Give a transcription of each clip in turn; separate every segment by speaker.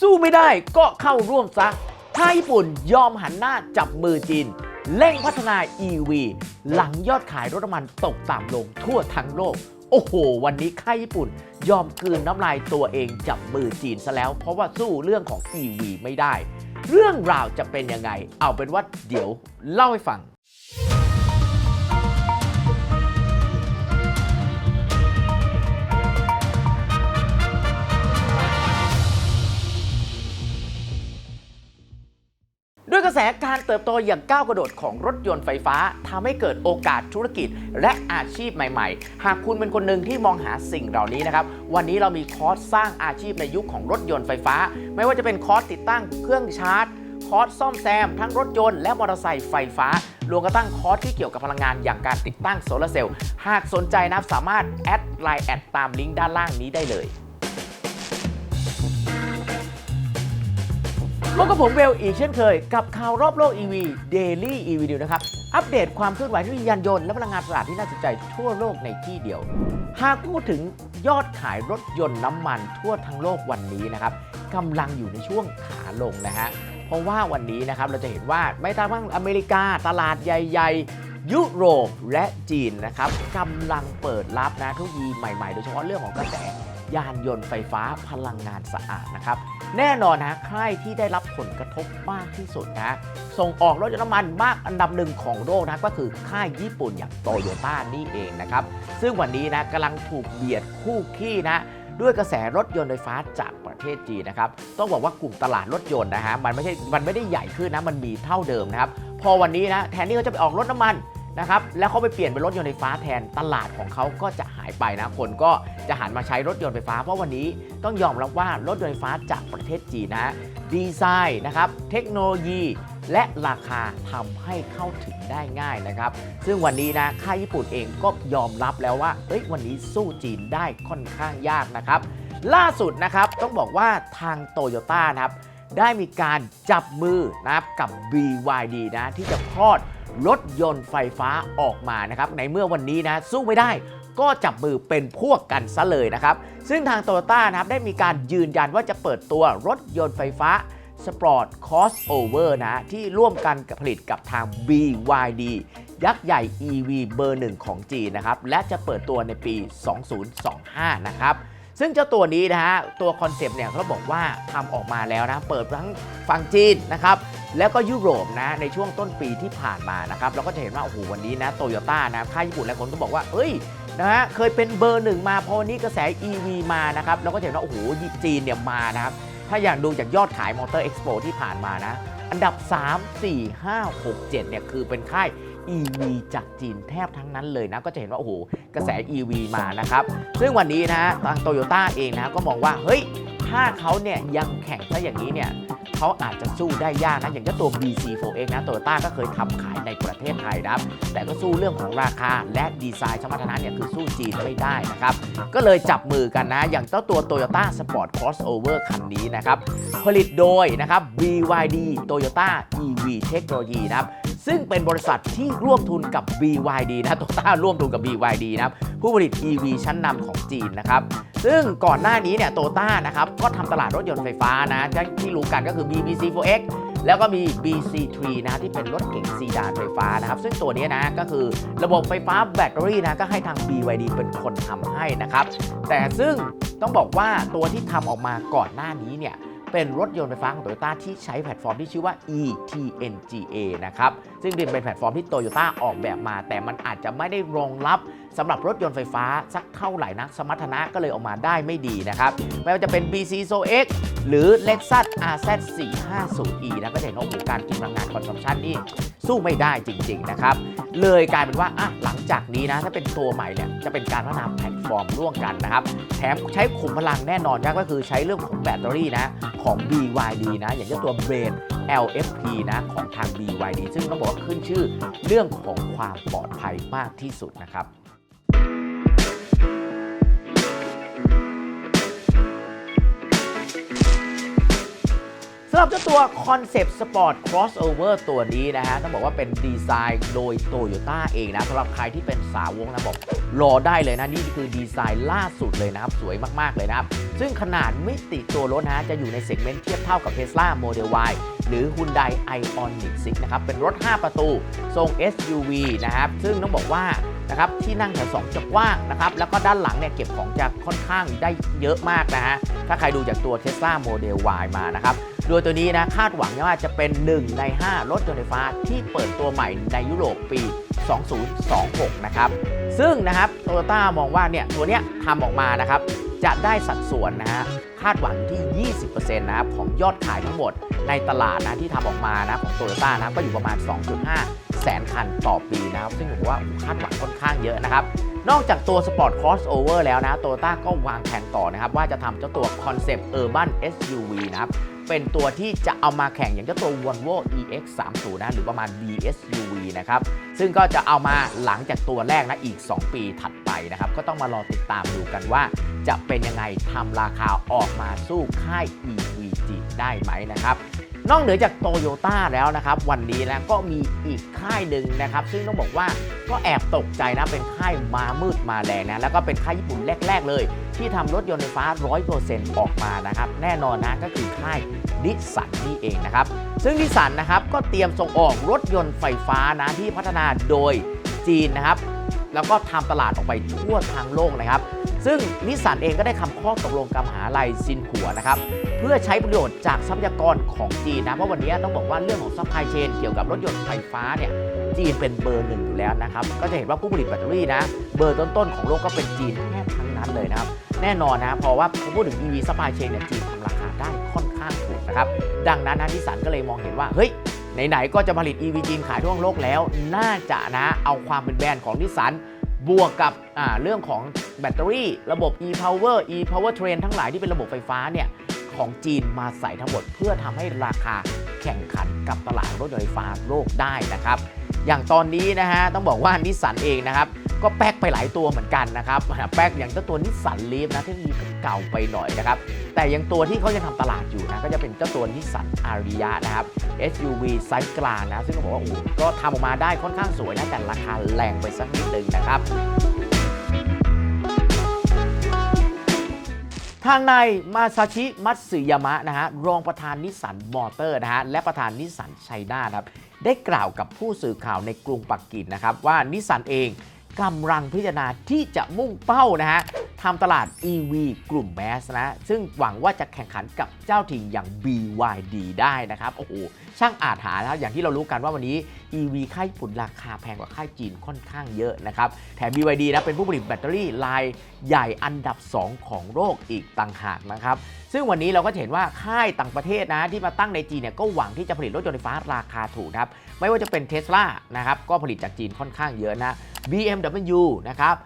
Speaker 1: สู้ไม่ได้ก็เข้าร่วมซะถ้าญี่ปุ่นยอมหันหน้าจับมือจีน เร่งพัฒนา EV หลังยอดขายรถน้ำมันตกต่ำลงทั่วทั้งโลก โอ้โห วันนี้ค่ายญี่ปุ่น ยอมกลืนน้ำลายตัวเองจับมือจีนซะแล้ว เพราะว่าสู้เรื่องของ EV ไม่ได้ เรื่องราวจะเป็นยังไง เอาเป็นว่าเดี๋ยวเล่าให้ฟัง กระแสการเติบโตอย่างก้าวกระโดดของรถยนต์ไฟฟ้าทำให้เกิดโอกาสธุรกิจและอาชีพใหม่ ๆ หากคุณเป็นคนหนึ่งที่มองหาสิ่งเหล่านี้นะครับ วันนี้เรามีคอร์สสร้างอาชีพในยุคของรถยนต์ไฟฟ้า ไม่ว่าจะเป็นคอร์สติดตั้งเครื่องชาร์จ คอร์สซ่อมแซม ทั้งรถยนต์และมอเตอร์ไซค์ไฟฟ้ารวมกระทั่งคอร์สที่เกี่ยวกับพลังงานอย่างการติดตั้งโซลาร์เซลล์ หากสนใจนะครับสามารถแอดไลน์แอดตามลิงก์ด้านล่างนี้ได้เลย พบกับผมเวลอีกเช่นเคย กับข่าวรอบโลก EV Daily EV News นะครับ อัปเดตความเคลื่อนไหวที่ยานยนต์และพลังงานสะอาดที่น่าสนใจทั่วโลกในที่เดียว หากพูดถึงยอดขายรถยนต์น้ำมันทั่วทั้งโลกวันนี้นะครับกำลังอยู่ในช่วงขาลงนะฮะเพราะว่าวันนี้นะครับเราจะเห็นว่าไม่ต่างอเมริกาตลาดใหญ่ยุโรปและจีนนะครับกำลังเปิดรับนะเทคโนโลยีใหม่ๆ โดยเฉพาะเรื่องของกระแส ยานยนต์ไฟฟ้าพลังงานสะอาดนะครับ แน่นอนนะค่ายที่ได้รับผลกระทบมากที่สุดนะส่งออกรถยนต์น้ำมันมากอันดับหนึ่งของโลกนะก็คือค่ายญี่ปุ่นอย่างโตโยต้านี่เองนะครับ ซึ่งวันนี้นะกำลังถูกเบียดคู่ขี้นะด้วยกระแสรถยนต์ไฟฟ้าจากประเทศจีนนะครับ ต้องบอกว่ากลุ่มตลาดรถยนต์นะฮะมันไม่ใช่มันไม่ได้ใหญ่ขึ้นนะมันมีเท่าเดิมนะครับ พอวันนี้นะแทนที่เขาจะไปออกรถน้ำมัน นะครับแล้วเขาไปเปลี่ยนเป็นรถยนต์ไฟฟ้าแทนตลาดของเขาก็จะหายไปนะคนก็จะหันมาใช้รถยนต์ไฟฟ้าเพราะวันนี้ต้องยอมรับว่ารถยนต์ไฟฟ้าจากประเทศจีนนะดีไซน์นะครับเทคโนโลยีและราคาทำให้เข้าถึงได้ง่ายนะครับ ซึ่งวันนี้นะค่ายญี่ปุ่นเองก็ยอมรับแล้วว่าเอ้ยวันนี้สู้จีนได้ค่อนข้างยากนะครับ ล่าสุดนะครับต้องบอกว่าทางโตโยต้านะครับได้มีการจับมือนะครับกับ BYD นะที่จะคลอด รถยนต์ไฟฟ้าออกมานะครับ ในเมื่อวันนี้นะสู้ไม่ได้ก็จับมือเป็นพวกกันซะเลยนะครับ ซึ่งทางโตโยต้านะครับได้มีการยืนยันว่าจะเปิดตัวรถยนต์ไฟฟ้า Sport Crossover นะ ที่ร่วมกันกผลิตกับทาง BYD ยักษ์ใหญ่ EV เบอร์หนึ่งของจีนนะครับ และจะเปิดตัวในปี 2025 นะครับ ซึ่งเจ้าตัวนี้นะฮะ ตัวคอนเซปต์เนี่ยเขาบอกว่าทำออกมาแล้วนะ เปิดทั้งฝั่งจีนนะครับ แล้วก็ยุโรปนะในช่วงต้นปีที่ผ่านมานะครับเราก็จะเห็นว่าโอ้โหวันนี้นะโตโยต้านะค่ายญี่ปุ่นหลายคนก็บอกว่า เอ้ยนะฮะเคยเป็นเบอร์หนึ่งมาพอนี้กระแส EV มานะครับเราก็จะเห็นว่าโอ้โหจีนเนี่ยมานะครับถ้าอยากดูจากยอดขายมอเตอร์เอ็กซ์โปที่ผ่านมานะ อันดับ 3 4 5 6 7เนี่ยคือเป็นค่าย EV จากจีนแทบทั้งนั้นเลยนะก็จะเห็นว่าโอ้โหกระแส EV มานะครับซึ่งวันนี้นะฮะทางโตโยต้าเองนะก็มองว่าเฮ้ย ถ้าเขาเนี่ยยังแข่งซะอย่างนี้เนี่ยเขาอาจจะสู้ได้ยากนะ อย่างเจ้าตัว BC4X นะโตโยต้าก็เคยทำขายในประเทศไทยนะครับ แต่ก็สู้เรื่องของราคาและดีไซน์สมรรถนะเนี่ยคือสู้จีนไม่ได้นะครับ ก็เลยจับมือกันนะ อย่างเจ้าตัว Toyota Sport Crossover คันนี้นะครับ ผลิตโดยนะครับ BYD Toyota EV Technology นะครับซึ่งเป็นบริษัทที่ร่วมทุนกับ BYD นะโตโยต้าร่วมทุนกับ BYD นะครับ ผู้ผลิต EV ชั้นนำของจีนนะครับ ซึ่งก่อนหน้านี้เนี่ยโตต้านะครับก็ทำตลาดรถยนต์ไฟฟ้านะที่รู้กันก็คือ BBC4X แล้วก็มี BC3 นะที่เป็นรถเก๋งซีดานไฟฟ้านะครับ ซึ่งตัวนี้นะก็คือระบบไฟฟ้าแบตเตอรี่นะก็ให้ทาง BYD เป็นคนทำให้นะครับ แต่ซึ่งต้องบอกว่าตัวที่ทำออกมาก่อนหน้านี้เนี่ย เป็นรถยนต์ไฟฟ้าของ Toyota ที่ใช้แพลตฟอร์มที่ชื่อว่า eTNGA นะครับ ซึ่งเป็นแพลตฟอร์มที่ Toyota ออกแบบมา แต่มันอาจจะไม่ได้รองรับสำหรับรถยนต์ไฟฟ้าสักเท่าไหร่นัก สมรรถนะก็เลยออกมาได้ไม่ดีนะครับ ไม่ว่าจะเป็น BC So X หรือ Lexus RZ 450e นะก็จะเห็นว่าโอ้โหการกินพลังงานคอนซัมชันนี่ สู้ไม่ได้จริง ๆ นะครับ เลยกลายเป็นว่าอะหลังจากนี้นะ ถ้าเป็นตัวใหม่เนี่ยจะเป็นการพัฒนาแพลตฟอร์มร่วมกันนะครับ แถมใช้ขุมพลังแน่นอนครับก็คือใช้เรื่องของแบตเตอรี่นะของ BYD นะ อย่างเช่นตัวเบรน LFP นะของทาง BYD ซึ่งต้องบอกว่าขึ้นชื่อเรื่องของความปลอดภัยมากที่สุดนะครับ เจ้าตัว Concept Sport Crossover ตัวนี้นะฮะ ต้องบอกว่าเป็นดีไซน์โดย Toyota เองนะสำหรับใครที่เป็นสาวกนะบอกรอได้เลยนะ นี่คือดีไซน์ล่าสุดเลยนะครับ สวยมาก ๆ เลยนะครับ ซึ่งขนาดมิติตัวรถนะฮะจะอยู่ในเซกเมนต์เทียบเท่ากับ Tesla Model Y หรือ Hyundai Ioniq 6นะครับ เป็นรถ 5 ประตู ทรง SUV นะครับ ซึ่งต้องบอกว่า นะครับที่นั่งแถว2จะกว้างนะครับแล้วก็ด้านหลังเนี่ยเก็บของจะค่อนข้างได้เยอะมากนะฮะถ้าใครดูจากตัว Tesla Model Y มานะครับโดยตัวนี้นะคาดหวังว่าจะเป็น 1 ใน 5 รถยนต์ไฟฟ้าที่เปิดตัวใหม่ในยุโรปปี 2026 นะครับซึ่งนะครับโตโยต้ามองว่าเนี่ยตัวเนี้ยทำออกมานะครับจะได้สัดส่วนนะฮะคาดหวังที่ 20%นะครับของยอดขายทั้งหมดในตลาดนะที่ทำออกมานะของโตโยต้านะก็อยู่ประมาณ 2.5 แสนคันต่อปีนะครับ ซึ่งผมว่าคาดหวังค่อนข้างเยอะนะครับ นอกจากตัว Sport Crossover แล้วนะโตโยต้าก็วางแผนต่อนะครับ ว่าจะทำเจ้าตัว Concept Urban SUV นะครับเป็นตัวที่จะเอามาแข่งอย่างเจ้าตัว Volvo EX30 นะหรือประมาณ BSUV นะครับ ซึ่งก็จะเอามาหลังจากตัวแรกนะอีก 2 ปีถัดไปนะครับ ก็ต้องมารอติดตามดูกันว่า จะเป็นยังไงทำราคาออกมาสู้ค่าย EVG ได้ไหมนะครับ นอกเหนือจากโตโยต้าแล้วนะครับวันนี้นะก็มีอีกค่ายหนึ่งนะครับ ซึ่งต้องบอกว่าก็แอบตกใจนะเป็นค่ายมามืดมาแรงนะแล้วก็เป็นค่ายญี่ปุ่นแรก ๆ เลย ที่ทำรถยนต์ไฟฟ้า 100%ออกมานะครับ แน่นอนนะก็คือค่ายดิสันนี่เองนะครับ ซึ่งดิสันนะครับก็เตรียมส่งออกรถยนต์ไฟฟ้านะที่พัฒนาโดยจีนนะครับ แล้วก็ทำตลาดออกไปทั่วทางโลกนะครับ ซึ่งนิสสันเองก็ได้คำข้อตกลงกับมหาลัยซินหัวนะครับ เพื่อใช้ประโยชน์จากทรัพยากรของจีนนะเพราะวันนี้ต้องบอกว่าเรื่องของซัพพลายเชนเกี่ยวกับรถยนต์ไฟฟ้าเนี่ยจีนเป็นเบอร์หนึ่งอยู่แล้วนะครับ ก็จะเห็นว่าผู้ผลิตแบตเตอรี่นะ เบอร์ต้นๆ ของโลกก็เป็นจีนแทบทั้งนั้นเลยนะครับ แน่นอนนะเพราะว่าพูดถึง EV supply chain เนี่ยจีนทำราคาได้ค่อนข้างถูกนะครับ ดังนั้นนะนิสสันก็เลยมองเห็นว่า เฮ้ย ไหนๆ ก็จะผลิต EV จีนขายทั่วโลกแล้ว น่าจะนะ เอาความเป็นแบรนด์ของนิสสันบวกกับเรื่องของแบตเตอรี่ ระบบ e-power e-power train ทั้งหลายที่เป็นระบบไฟฟ้าเนี่ย ของจีนมาใส่ทั้งหมด เพื่อทำให้ราคาแข่งขันกับตลาดรถยนต์ไฟฟ้าโลกได้นะครับ อย่างตอนนี้นะฮะต้องบอกว่านิสสันเองนะครับก็แป๊กไปหลายตัวเหมือนกันนะครับแป๊กอย่างเจ้าตัวนิสสันลีฟนะทคโนโลยีก็เก่าไปหน่อยนะครับแต่ยังตัวที่เขายังทำตลาดอยู่นะก็จะเป็นเจ้าตัวนิสสันอาริยะนะครับ SUV ไซส์กลางนะซึ่งก็บอกว่าโอ้ก็ทำออกมาได้ค่อนข้างสวยนะแต่ราคาแรงไปสักนิดนึงนะครับ ทางนายมาซาชิมัตสึยามะนะฮะรองประธานนิสสันมอเตอร์นะฮะและประธานนิสสันไชน่าครับได้กล่าวกับผู้สื่อข่าวในกรุงปักกิ่งนะครับว่านิสสันเองกำลังพิจารณาที่จะมุ่งเป้านะฮะ ทำตลาด EV กลุ่มแมสนะ ซึ่งหวังว่าจะแข่งขันกับเจ้าถิ่นอย่าง BYD ได้นะครับ โอ้โห ช่างอาจหาแล้วอย่างที่เรารู้กันว่าวันนี้ EV ค่ายญี่ปุ่นราคาแพงกว่าค่ายจีนค่อนข้างเยอะนะครับ แถม BYD นะเป็นผู้ผลิตแบตเตอรี่รายใหญ่อันดับ 2 ของโลกอีกต่างหากนะครับ ซึ่งวันนี้เราก็เห็นว่าค่ายต่างประเทศนะที่มาตั้งในจีนเนี่ยก็หวังที่จะผลิตรถยนต์ไฟฟ้าราคาถูกครับ ไม่ว่าจะเป็น Tesla นะครับก็ผลิตจากจีนค่อนข้างเยอะนะ BMW นะครับ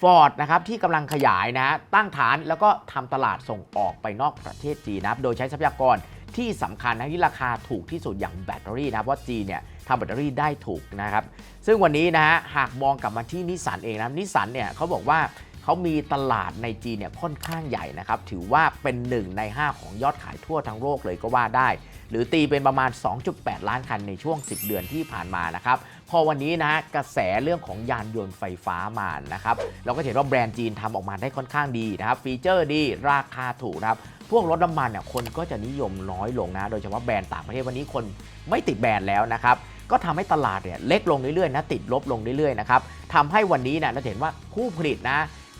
Speaker 1: ฟอร์ดนะครับที่กำลังขยายนะฮะตั้งฐานแล้วก็ทำตลาดส่งออกไปนอกประเทศจีนนะครับโดยใช้ทรัพยากรที่สำคัญนะที่ราคาถูกที่สุดอย่างแบตเตอรี่นะเพราะจีนเนี่ยทำแบตเตอรี่ได้ถูกนะครับ ซึ่งวันนี้นะฮะหากมองกลับมาที่นิสสันเองนะนิสสันเนี่ยเขาบอกว่า เขามีตลาดในจีนเนี่ยค่อนข้างใหญ่นะครับ ถือว่าเป็น 1 ใน 5 ของยอดขายทั่วทั้งโลกเลยก็ว่าได้ หรือตีเป็นประมาณ 2.8 ล้านคันในช่วง 10 เดือนที่ผ่านมานะครับพอวันนี้นะกระแสเรื่องของยานยนต์ไฟฟ้ามานะครับเราก็เห็นว่าแบรนด์จีนทำออกมาได้ค่อนข้างดีนะครับฟีเจอร์ดีราคาถูกนะครับพวกรถน้ำมันเนี่ยคนก็จะนิยมน้อยลงนะ โดยเฉพาะแบรนด์ต่างประเทศวันนี้คนไม่ติดแบรนด์แล้วนะครับ ก็ทำให้ตลาดเนี่ยเล็กลงเรื่อยๆนะ ติดลบลงเรื่อยๆนะครับทำให้วันนี้นี่ยเราเห็นว่าผู้ผลิตนะ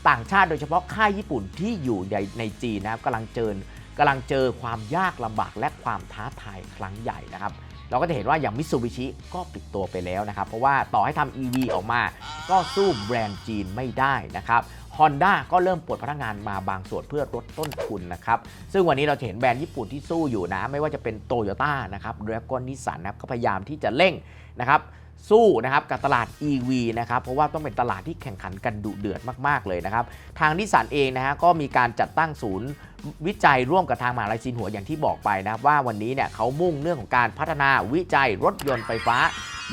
Speaker 1: ต่างชาติโดยเฉพาะค่ายญี่ปุ่นที่อยู่ในในจีนนะครับกำลังเจอกำลังเจอความยากลำบากและความท้าทายครั้งใหญ่นะครับ เราก็จะเห็นว่าอย่างมิ t ซูบิชิก็ปิดตัวไปแล้วนะครับ เพราะว่าต่อให้ทำ EV ออกมา ก็สู้แบรนด์จีนไม่ได้นะครับ Honda ก็เริ่มปลดพนักงานมาบางส่วนเพื่อลดต้นทุนนะครับ ซึ่งวันนี้เราจะเห็นแบรนด์ญี่ปุ่นที่สู้อยู่นะ ไม่ว่าจะเป็นโตโยต้านะครับเรกอนนิสสันนะครับก็พยายามที่จะเร่งนะครับ สู้นะครับกับตลาด EV นะครับเพราะว่าต้องเป็นตลาดที่แข่งขันกันดุเดือดมากๆเลยนะครับทางนิสสันเองนะฮะก็มีการจัดตั้งศูนย์วิจัยร่วมกับทางมหาลัยซินหัวอย่างที่บอกไปนะว่าวันนี้เนี่ยเขามุ่งเรื่องของการพัฒนาวิจัยรถยนต์ไฟฟ้า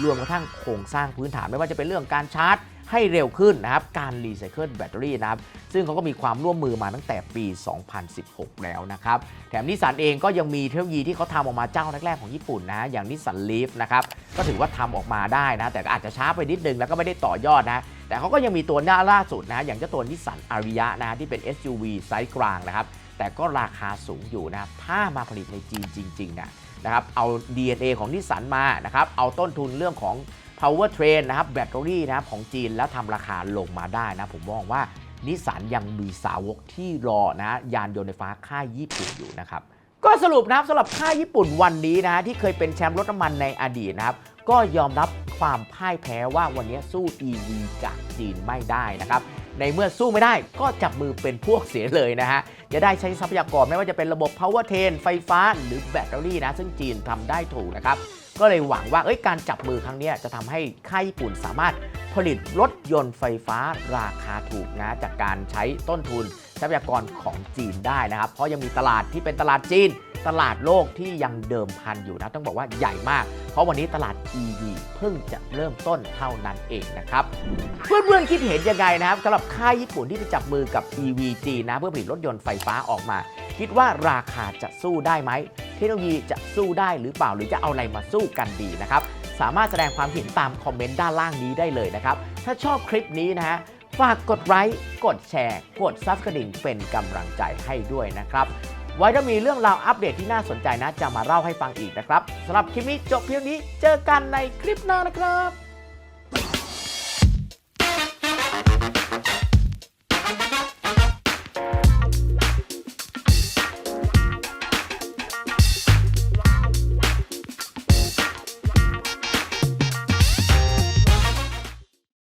Speaker 1: รวมกระทั่งโครงสร้างพื้นฐานไม่ว่าจะเป็นเรื่องการชาร์จ ให้เร็วขึ้นนะครับการรีไซเคิลแบตเตอรี่นะครับซึ่งเขาก็มีความร่วมมือมาตั้งแต่ปี 2016 แล้วนะครับแถมนิสสันเองก็ยังมีเทคโนโลยีที่เขาทำออกมาเจ้าแรกๆของญี่ปุ่นนะอย่างนิสสันลีฟนะครับก็ถือว่าทำออกมาได้นะแต่ก็อาจจะช้าไปนิดนึงแล้วก็ไม่ได้ต่อยอดนะแต่เขาก็ยังมีตัวหน้าล่าสุดนะอย่างเจ้าตัวนิสสันอาริยะนะที่เป็น SUV ไซส์กลางนะครับแต่ก็ราคาสูงอยู่นะครับถ้ามาผลิตในจีนจริงๆนะนะครับเอา DNA ของนิสสันมานะครับเอาต้นทุนเรื่องของ power train นะครับแบตเตอรี่นะครับของจีนแล้วทำราคาลงมาได้นะ ผมมองว่านิสสันยังมีสาวกที่รอนะ ยานยนต์ไฟฟ้าค่ายญี่ปุ่นอยู่นะครับ ก็สรุปนะครับสำหรับค่ายญี่ปุ่นวันนี้นะฮะที่เคยเป็นแชมป์รถน้ำมันในอดีตนะครับก็ยอมรับความพ่ายแพ้ว่าวันนี้สู้ EV จากจีนไม่ได้นะครับ ในเมื่อสู้ไม่ได้ก็จับมือเป็นพวกเสียเลยนะฮะ จะได้ใช้ทรัพยากรไม่ว่าจะเป็นระบบ power train ไฟฟ้าหรือแบตเตอรี่นะ ซึ่งจีนทำได้ถูกนะครับ ก็เลยหวังว่าเอ้ยการจับมือครั้งนี้จะทำให้ค่ายญี่ปุ่นสามารถผลิตรถยนต์ไฟฟ้าราคาถูกนะจากการใช้ต้นทุนทรัพยากรของจีนได้นะครับ เพราะยังมีตลาดที่เป็นตลาดจีน ตลาดโลกที่ยังเดิมพันอยู่นะ ต้องบอกว่าใหญ่มาก เพราะวันนี้ตลาด EV เพิ่งจะเริ่มต้นเท่านั้นเองนะครับ เพื่อนๆคิดเห็นยังไงนะครับสำหรับค่ายญี่ปุ่นที่ไปจับมือกับ EV จีนนะ เพื่อผลิตรถยนต์ไฟฟ้าออกมา คิดว่าราคาจะสู้ได้ไหมเทคโนโลยีจะสู้ได้หรือเปล่าหรือจะเอาอะไรมาสู้กันดีนะครับสามารถแสดงความเห็นตามคอมเมนต์ด้านล่างนี้ได้เลยนะครับ ถ้าชอบคลิปนี้นะฮะ ฝากกดไลค์ กดแชร์ กดซับกระดิ่งเป็นกำลังใจให้ด้วยนะครับ ไว้ถ้ามีเรื่องราวอัปเดตที่น่าสนใจนะ จะมาเล่าให้ฟังอีกนะครับสำหรับคลิปนี้จบเพียงนี้เจอกันในคลิปหน้านะครับ